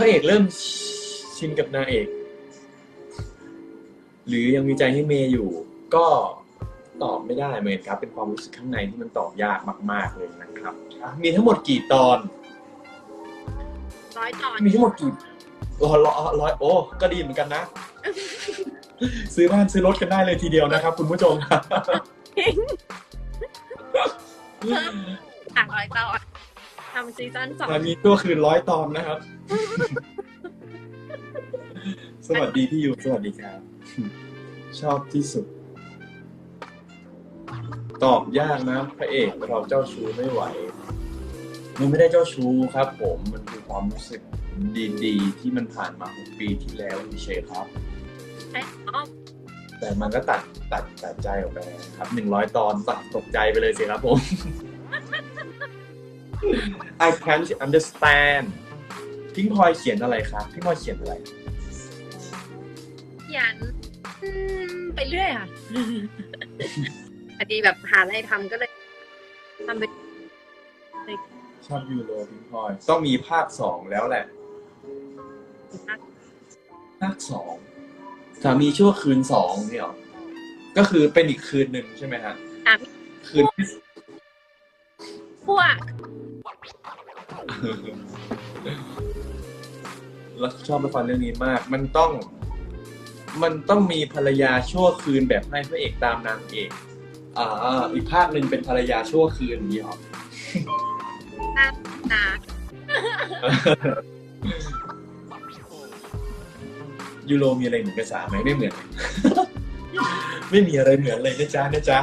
ระเอกเริ่มชินกับนางเอก หรือยังมีใจให้เมย์อยู่ ก็ตอบไม่ได้เหมือนครับ เป็นความรู้สึกข้างในที่มันตอบยากมาก ๆเลยนะครับอะมีทั้งหมดกี่ตอนร้อยตอน มีทั้งหมดกี่ร้อยร้อยร้อยโอ้ก็ดีเหมือนกันนะ ซื้อบ้านซื้อรถกันได้เลยทีเดียวนะครับ คุณผู้ชมครับต่างร้อยตอนทำซีซั่นสองตอนนี้ตัวคืนร้อยตอนนะครับ สวัสดีพี่ยูสวัสดีครับ ชอบที่สุด ตอบยากนะพระเอกเราเจ้าชู้ไม่ไหว มันไม่ได้เจ้าชู้ครับผมมันคือความรู้สึกดีๆ ที่มันผ่านมาหกปีที่แล้วเฉยครับ แต่มันก็ตัดตัดตัดใจออกไปครับหนึ่งร้อยตอนตัดตกใจไปเลยสิครับผม I can't understand พิงพลอยเขียนอะไรครับพิงพลอยเขียนอะไร เขียนอืมไปเรื่อยอะพอดีแบบหาอะไรทำก็เลยทำไปชอบยูโรพิงพลอยต้องมีภาคสองแล้วแหละ ภาคสองสามีชั่วคืนสองเนี่ยหรอก็คือเป็นอีกคืนหนึ่งใช่ไหมฮะอะคืนที่ พวก แล้วชอบละครเรื่องนี้มาก มันต้อง มันต้องมีภรรยาชั่วคืนแบบให้พระเอกตามนางเอกอ่าอีกภาคหนึ่งเป็นภรรยาชั่วคืนอย่างนี้หรอนะยูโรมีอะไรเหมือนกับสาไหมไม่เหมือน ไม่มีอะไรเหมือนเลยนะจ๊ะนะจ๊ะ